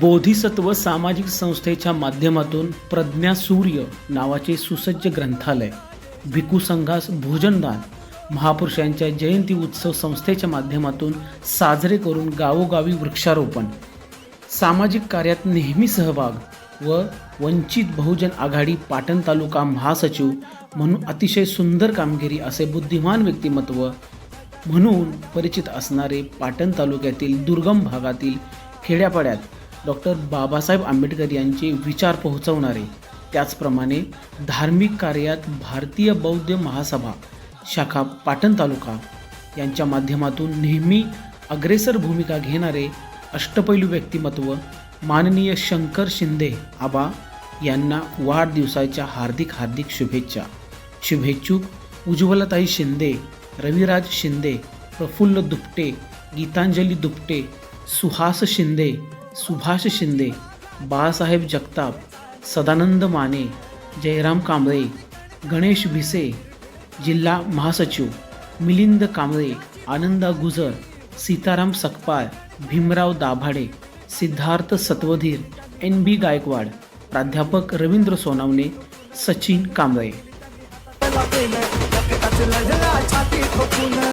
बोधिसत्व सामाजिक संस्थेच्या माध्यमातून प्रज्ञा सूर्य नावाचे सुसज्ज ग्रंथालय भिकू संघास भोजनदान महापुरुषांच्या जयंती उत्सव संस्थेच्या माध्यमातून साजरे करून गावोगावी वृक्षारोपण सामाजिक कार्यात नेहमी सहभाग व वंचित बहुजन आघाडी पाटण तालुका महासचिव म्हणून अतिशय सुंदर कामगिरी असे बुद्धिमान व्यक्तिमत्व म्हणून परिचित असणारे पाटण तालुक्यातील दुर्गम भागातील खेड्यापाड्यात डॉक्टर बाबासाहेब आंबेडकर यांचे विचार पोहोचवणारे. त्याचप्रमाणे धार्मिक कार्यात भारतीय बौद्ध महासभा शाखा पाटण तालुका यांच्या माध्यमातून नेहमी अग्रेसर भूमिका घेणारे अष्टपैलू व्यक्तिमत्व माननीय शंकर शिंदे आबा यांना वाढदिवसाच्या हार्दिक हार्दिक शुभेच्छा. शुभेच्छुक उज्ज्वलताई शिंदे रविराज शिंदे प्रफुल्ल दुपटे गीतांजली दुपटे सुहास शिंदे सुभाष शिंदे बाळासाहेब जगताप सदानंद माने जयराम कांबळे गणेश भिसे जिल्हा महासचिव मिलिंद कांबळे आनंदा गुजर सीताराम सकपाळ भीमराव दाभाडे सिद्धार्थ सत्वधीर एन बी गायकवाड प्राध्यापक रवींद्र सोनावणे सचिन कांबळे